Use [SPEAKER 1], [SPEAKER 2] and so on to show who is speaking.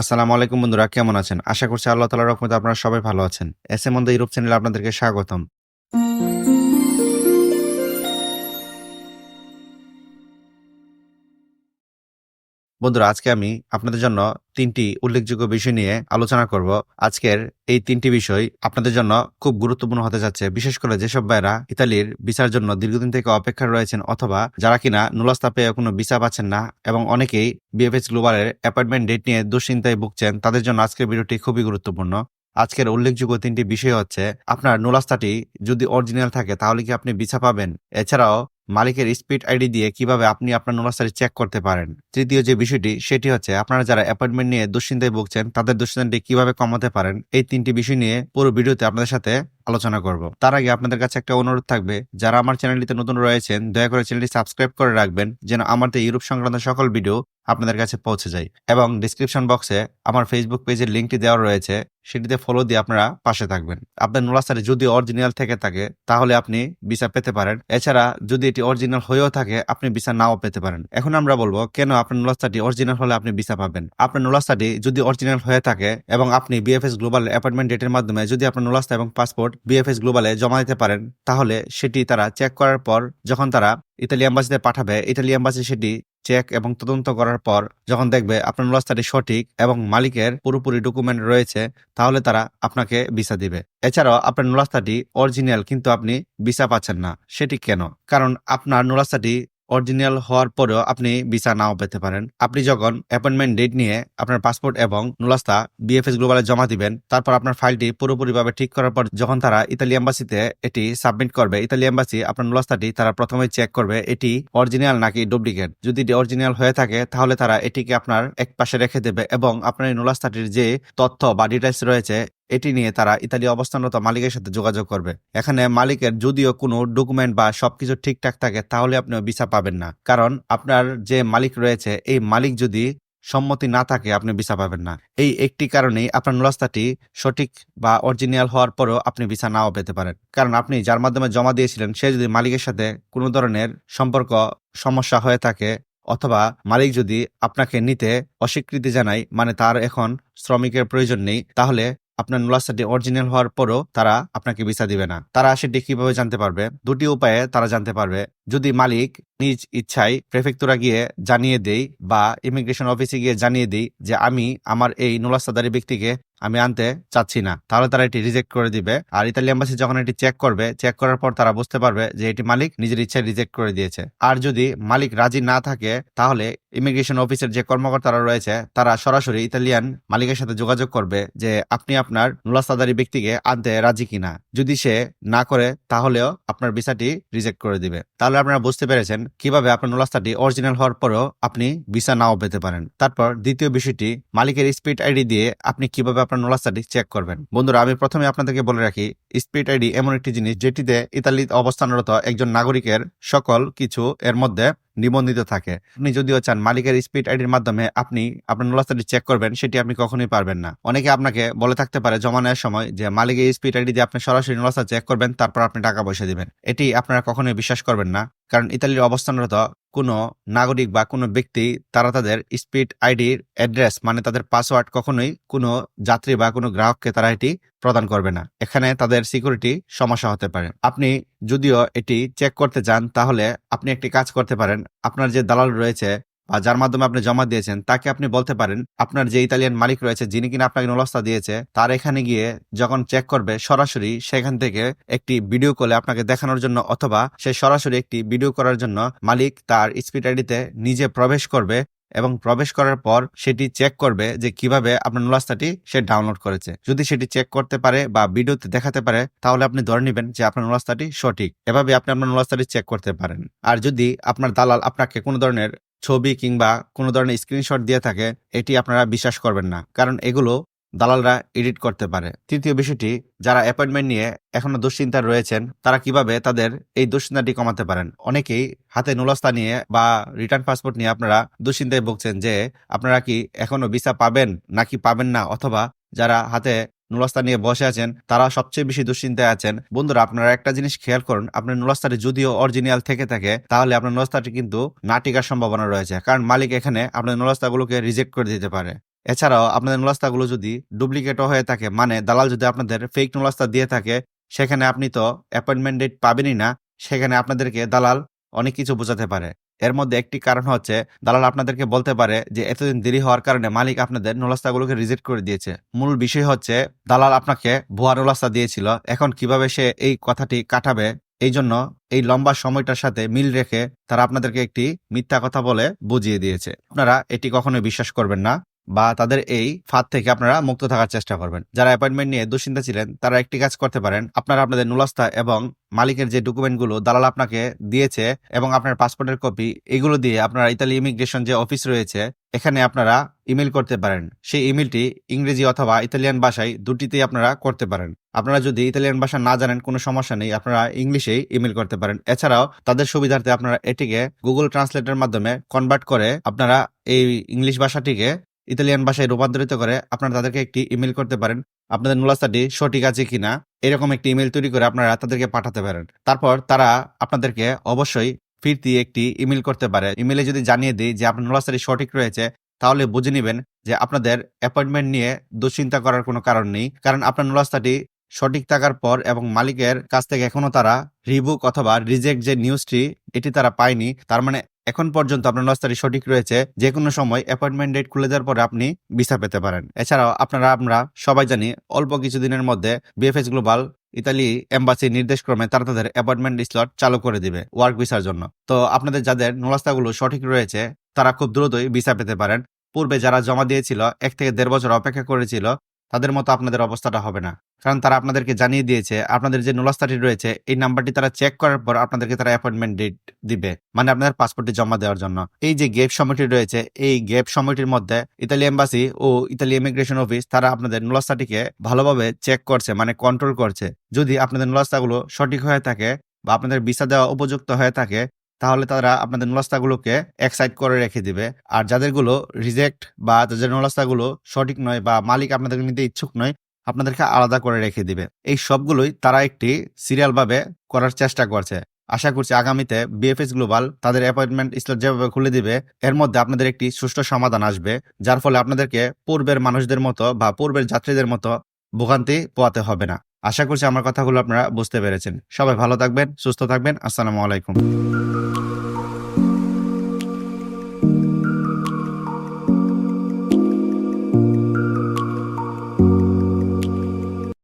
[SPEAKER 1] আসসালামু আলাইকুম বন্ধুরা, কেমন আছেন? আশা করছি আল্লাহ তালা রহমতে আপনারা সবাই ভালো আছেন। এস এম দ্য ইউরোপ চ্যানেলে আপনাদেরকে স্বাগতম। বন্ধুরা, আজকে আমি আপনাদের জন্য তিনটি উল্লেখযোগ্য বিষয় নিয়ে আলোচনা করব। আজকের এই তিনটি বিষয় আপনাদের জন্য খুব গুরুত্বপূর্ণ হতে যাচ্ছে। বিশেষ করে যেসব ভাইরা ইতালির বিচার জন্য দীর্ঘদিন থেকে অপেক্ষা রয়েছেন অথবা যারা কিনা নুলাস্তা পেয়ে কোনো ভিসা পাচ্ছেন না এবং অনেকেই বিএফএস গ্লোবালের অ্যাপয়েন্টমেন্ট ডেট নিয়ে দুশ্চিন্তায় ভুগছেন, তাদের জন্য আজকের ভিডিওটি খুবই গুরুত্বপূর্ণ। আজকের উল্লেখযোগ্য তিনটি বিষয় হচ্ছে, আপনার নুলাস্তাটি যদি অরিজিনাল থাকে তাহলে কি আপনি ভিসা পাবেন? এছাড়াও মালিকের স্পিড আইডি দিয়ে কীভাবে আপনি আপনার নোলাস্তারি চেক করতে পারেন। তৃতীয় যে বিষয়টি, সেটি হচ্ছে আপনারা যারা অ্যাপয়েন্টমেন্ট নিয়ে দুশ্চিন্তায় ভুগছেন, তাদের দুশ্চিন্তাটি কীভাবে কমাতে পারেন, এই তিনটি বিষয় নিয়ে পুরো ভিডিওতে আপনাদের সাথে আলোচনা করব। তার আগে আপনাদের কাছে একটা অনুরোধ থাকবে, যারা আমার চ্যানেলটিতে নতুন রয়েছেন, দয়া করে চ্যানেলটি সাবস্ক্রাইব করে রাখবেন, যেন আমাদের ইউরোপ সংক্রান্ত সকল ভিডিও আপনাদের কাছে পৌঁছে যায়। এবং ডিসক্রিপশন বক্সে আমার ফেসবুক পেজের লিঙ্কটি দেওয়া রয়েছে, সেটিতে ফলো দিয়ে আপনারা পাশে থাকবেন। আপনার নোলাস্তারি যদি অরিজিনাল থেকে থাকে, তাহলে আপনি ভিসা পেতে পারেন। এছাড়া যদি এটি অরিজিনাল হয়েও থাকে, আপনি ভিসা নাও পেতে পারেন। এখন আমরা বলব, কেন আপনার নোলাস্তাটি অরিজিনাল হলে আপনি ভিসা পাবেন? আপনার নোলাস্তাটি যদি অরিজিনাল হয়ে থাকে এবং আপনি বিএফএস গ্লোবাল অ্যাপয়েন্টমেন্ট ডেটের মাধ্যমে যদি আপনার নোলাস্তা এবং পাসপোর্ট বিএফএস গ্লোবালে জমা দিতে পারেন, তাহলে সেটি তারা চেক করার পর যখন তারা ইতালি অ্যাম্বাসিতে পাঠাবে ইতালি অ্যাম্বাসি সেটি চেক এবং তদন্ত করার পর যখন দেখবে আপনার নোলাস্তাটি সঠিক এবং মালিকের পুরোপুরি ডকুমেন্ট রয়েছে, তাহলে তারা আপনাকে ভিসা দিবে। এছাড়াও আপনার নোলাস্তাটি অরিজিনাল কিন্তু আপনি ভিসা পাচ্ছেন না। সেটি কেন? কারণ আপনার নোলাস্তাটি অরিজিনাল হওয়ার পরেও আপনি ভিসা নাও পেতে পারেন। আপনি যখন অ্যাপয়েন্টমেন্ট ডেট নিয়ে আপনার পাসপোর্ট এবং নুলাস্তা বিএফএস গ্লোবালে জমা দিবেন, তারপর আপনার ফাইলটি পুরোপুরিভাবে ঠিক করার পর যখন তারা ইতালি এম্বাসিতে এটি সাবমিট করবে ইতালি এম্বাসি আপনার নুলাস্তাটি তারা প্রথমে চেক করবে, এটি অরিজিনাল নাকি ডুপ্লিকেট যদি এটি অরিজিনাল হয়ে থাকে, তাহলে তারা এটিকে আপনার এক পাশে রেখে দেবে এবং আপনার নুলাস্তাটির যে তথ্য বা ডিটেলস রয়েছে এটি নিয়ে তারা ইতালি অবস্থানরত মালিকের সাথে যোগাযোগ করবে। এখানে মালিকের যদিও কোনো ডকুমেন্ট বা সবকিছু ঠিকঠাক থাকে, তাহলে আপনি ভিসা পাবেন না। কারণ আপনার যে মালিক রয়েছে, এই মালিক যদি সম্মতি না থাকে, আপনি ভিসা পাবেন না। এই একটি কারণেই আপনার নুলাস্তাটি সঠিক বা অরিজিনাল হওয়ার পরেও আপনি ভিসা নাও পেতে পারেন। কারণ আপনি যার মাধ্যমে জমা দিয়েছিলেন, সে যদি মালিকের সাথে কোনো ধরনের সম্পর্ক সমস্যা হয়ে থাকে, অথবা মালিক যদি আপনাকে নিতে অস্বীকৃতি জানায় মানে তার এখন শ্রমিকের প্রয়োজন নেই, তাহলে আপনার নোলাসাটি অরিজিনাল হওয়ার পরও তারা আপনাকে ভিসা দিবে না। তারা সেটি কীভাবে জানতে পারবে? দুটি উপায়ে তারা জানতে পারবে। যদি মালিক নিজ ইচ্ছায় প্রেফেক্টুরা গিয়ে জানিয়ে দেই বা ইমিগ্রেশন অফিসে গিয়ে জানিয়ে দিই যে আমি আমার এই নুলাস্তাদারি ব্যক্তিকে আমি আনতে চাচ্ছি না, তাহলে তারা এটি রিজেক্ট করে দিবে। আর ইতালি এম্বাসি যখন এটি চেক করবে চেক করার পর তারা বুঝতে পারবে যে এটি মালিক নিজের ইচ্ছায় রিজেক্ট করে দিয়েছে। আর যদি মালিক রাজি না থাকে, তাহলে ইমিগ্রেশন অফিসের যে কর্মকর্তারা রয়েছে, তারা সরাসরি ইতালিয়ান মালিকের সাথে যোগাযোগ করবে যে আপনি আপনার নুলাস্তাদারি ব্যক্তিকে আনতে রাজি কিনা। যদি সে না করে, তাহলেও আপনার ভিসাটি রিজেক্ট করে দিবে। তাহলে আপনারা বুঝতে পেরেছেন কীভাবে আপনার নোলাস্তাটি অরিজিনাল হওয়ার পরেও আপনি ভিসা নাও পেতে পারেন। তারপর দ্বিতীয় বিষয়টি, মালিকের স্পিড আইডি দিয়ে আপনি কীভাবে আপনার নোলাস্তাটি চেক করবেন। বন্ধুরা, আমি প্রথমে আপনাদেরকে বলে রাখি, স্পিড আইডি এমন একটি জিনিস যেটিতে ইতালিতে অবস্থানরত একজন নাগরিকের সকল কিছু এর মধ্যে নিবন্ধিত থাকে। আপনি যদিও চান মালিকের স্পিড আইডির মাধ্যমে আপনি আপনার নোলাস্তাটি চেক করবেন, সেটি আপনি কখনোই পারবেন না। অনেকে আপনাকে বলে থাকতে পারে জমা নেওয়ার সময় যে মালিকের স্পিড আইডি দিয়ে আপনি সরাসরি নোলাস্তা চেক করবেন, তারপর আপনি টাকা পয়সা দিবেন। এটি আপনারা কখনোই বিশ্বাস করবেন না, কারণ ইতালির অবস্থানরত কোনো নাগরিক বা কোনো ব্যক্তি, তারা তাদের স্পিড আইডির অ্যাড্রেস মানে তাদের পাসওয়ার্ড কখনোই কোনো যাত্রী বা কোনো গ্রাহককে তারা এটি প্রদান করবে না। এখানে তাদের সিকিউরিটি সমস্যা হতে পারে। আপনি যদিও এটি চেক করতে চান, তাহলে আপনি একটি কাজ করতে পারেন। আপনার যে দালাল রয়েছে বা যার মাধ্যমে আপনি জমা দিয়েছেন, তাকে আপনি বলতে পারেন, আপনার যে ইতালিয়ান মালিক রয়েছে, যিনি কিনা আপনাকে নলস্তা দিয়েছে, তার এখানে গিয়ে যখন চেক করবে, সরাসরি সেখান থেকে একটি ভিডিও কলে আপনাকে দেখানোর জন্য অথবা সে সরাসরি একটি ভিডিও করার জন্য মালিক তার স্পিড নিজে প্রবেশ করবে এবং প্রবেশ করার পর সেটি চেক করবে যে কীভাবে আপনার নুলাস্তাটি সে ডাউনলোড করেছে। যদি সেটি চেক করতে পারে বা ভিডিওতে দেখাতে পারে, তাহলে আপনি ধরে নেবেন যে আপনার নুলাস্তাটি সঠিক। এভাবে আপনি আপনার নুলাস্তাটি চেক করতে পারেন। আর যদি আপনার দালাল আপনাকে কোনো ধরনের ছবি কিংবা কোনো ধরনের স্ক্রিনশট দিয়ে থাকে, এটি আপনারা বিশ্বাস করবেন না। কারণ এগুলো দালালরা এডিট করতে পারে। তৃতীয় বিষয়টি, যারা অ্যাপয়েন্টমেন্ট নিয়ে এখনও দুশ্চিন্তায় রয়েছেন, তারা কীভাবে তাদের এই দুশ্চিন্তাটি কমাতে পারেন? অনেকেই হাতে নুলস্তা নিয়ে বা রিটার্ন পাসপোর্ট নিয়ে আপনারা দুশ্চিন্তায় ভুগছেন যে, আপনারা কি এখনও ভিসা পাবেন নাকি পাবেন না? অথবা যারা হাতে নুলাস্তা নিয়ে বসে আছেন, তারা সবচেয়ে বেশি দুশ্চিন্তায় আছেন। বন্ধুরা, আপনারা একটা জিনিস খেয়াল করুন, আপনার নুলাস্তাটি যদিও অরিজিনাল থেকে থাকে, তাহলে আপনার নুলাস্তাটি কিন্তু না টিকার সম্ভাবনা রয়েছে, কারণ মালিক এখানে আপনার নুলাস্তাগুলোকে রিজেক্ট করে দিতে পারে। এছাড়াও, আপনাদের নুলাস্তাগুলো যদি ডুপ্লিকেটও হয়ে থাকে মানে দালাল যদি আপনাদের ফেক নুলাস্তা দিয়ে থাকে, সেখানে আপনি তো অ্যাপয়েন্টমেন্ট ডেট পাবেনই না, সেখানে আপনাদেরকে দালাল অনেক কিছু বোঝাতে পারে। এর মধ্যে একটি কারণ হচ্ছে, দালাল আপনাদেরকে বলতে পারে যে এতদিন দেরি হওয়ার কারণে মালিক আপনাদের নোলাস্তাগুলোকে রিজেক্ট করে দিয়েছে। মূল বিষয় হচ্ছে, দালাল আপনাকে ভুয়া নোলাস্তা দিয়েছিল। এখন কীভাবে সে এই কথাটি কাটাবে? এই জন্য এই লম্বা সময়টার সাথে মিল রেখে তারা আপনাদেরকে একটি মিথ্যা কথা বলে বুঝিয়ে দিয়েছে। আপনারা এটি কখনোই বিশ্বাস করবেন না। বা তাদের এই ফাঁদ থেকে আপনারা মুক্ত থাকার চেষ্টা করবেন। যারা অ্যাপয়েন্টমেন্ট নিয়ে দুশ্চিন্তা ছিলেন, তারা একটি কাজ করতে পারেন। আপনারা আপনাদের নুলাস্তা এবং মালিকের যে ডকুমেন্টগুলো দালাল আপনাকে দিয়েছে এবং আপনার পাসপোর্টের কপি এগুলো দিয়ে আপনারা ইতালি ইমিগ্রেশন যে অফিস রয়েছে, এখানে আপনারা ইমেল করতে পারেন। সেই ইমেলটি ইংরেজি অথবা ইতালিয়ান ভাষায় দুটিতেই আপনারা করতে পারেন। আপনারা যদি ইতালিয়ান ভাষা না জানেন, কোনো সমস্যা নেই, আপনারা ইংলিশেই ইমেল করতে পারেন। এছাড়াও তাদের সুবিধার্থে আপনারা এটিকে গুগল ট্রান্সলেটের মাধ্যমে কনভার্ট করে আপনারা এই ইংলিশ ভাষাটিকে ইতালিয়ান ভাষায় রূপান্তরিত করে আপনারা তাদেরকে একটি ইমেল করতে পারেন। আপনাদের নুলাস্তাটি সঠিক আছে কিনা, এরকম একটি ইমেল তৈরি করে আপনারা তাদেরকে পাঠাতে পারেন। তারপর তারা আপনাদেরকে অবশ্যই ফিরতি একটি ইমেল করতে পারে। ইমেলে যদি জানিয়ে দিই যে আপনার নুলাস্তাটি সঠিক রয়েছে, তাহলে বুঝে নেবেন যে আপনাদের অ্যাপয়েন্টমেন্ট নিয়ে দুশ্চিন্তা করার কোনো কারণ নেই। কারণ আপনার নুলাস্তাটি সঠিক থাকার পর এবং মালিকের কাছ থেকে এখনও তারা রিবুক অথবা রিজেক্ট যে নিউজটি এটি তারা পায়নি, তার মানে এখন পর্যন্ত আপনার নস্তারি সঠিক রয়েছে যে কোনো সময় অ্যাপয়েন্টমেন্ট ডেট খুলে দেওয়ার পরে আপনি ভিসা পেতে পারেন। এছাড়াও আপনারা, আমরা সবাই জানি অল্প কিছুদিনের মধ্যে বিএফএস গ্লোবাল ইতালি এম্বাসি নির্দেশক্রমে তারা তাদের অ্যাপয়েন্টমেন্ট স্লট চালু করে দিবে ওয়ার্ক ভিসার জন্য। তো আপনাদের যাদের নুলাস্তাগুলো সঠিক রয়েছে, তারা খুব দ্রুতই ভিসা পেতে পারেন। পূর্বে যারা জমা দিয়েছিল, এক থেকে দেড় বছর অপেক্ষা করেছিল, তাদের মতো আপনাদের অবস্থাটা হবে না। কারণ তারা আপনাদেরকে জানিয়ে দিয়েছে, আপনাদের যে নুলাস্তাটি রয়েছে, এই নাম্বারটি তারা চেক করার পর আপনাদেরকে তারা অ্যাপয়েন্টমেন্ট ডেট দিবে মানে আপনাদের পাসপোর্টটি জমা দেওয়ার জন্য। এই যে গেপ সময়টি রয়েছে, এই গেপ সময়টির মধ্যে ইতালি এম্বাসি ও ইতালি ইমিগ্রেশন অফিস তারা আপনাদের নুলাস্তাটিকে ভালোভাবে চেক করছে মানে কন্ট্রোল করছে। যদি আপনাদের নুলাস্তাগুলো সঠিক হয়ে থাকে বা আপনাদের ভিসা দেওয়া উপযুক্ত হয়ে থাকে, তাহলে তারা আপনাদের নুলাস্তাগুলোকে এক্সাইট করে রেখে দিবে। আর যাদেরগুলো রিজেক্ট বা যাদের নুলাস্তাগুলো সঠিক নয় বা মালিক আপনাদের নিতে ইচ্ছুক নয় আপনাদেরকে আলাদা করে রেখে দিবে। এই সবগুলোই তারা একটি সিরিয়াল ভাবে করার চেষ্টা করছে। আশা করছি আগামীতে বিএফএস গ্লোবাল তাদের অ্যাপয়েন্টমেন্ট স্লট যেভাবে খুলে দিবে, এর মধ্যে আপনাদের একটি সুষ্ঠু সমাধান আসবে, যার ফলে আপনাদেরকে পূর্বের মানুষদের মতো বা পূর্বের যাত্রীদের মতো ভোগান্তি পোয়াতে হবে না। আশা করছি আমার কথাগুলো আপনারা বুঝতে পেরেছেন। সবাই ভালো থাকবেন, সুস্থ থাকবেন। আসসালামু আলাইকুম।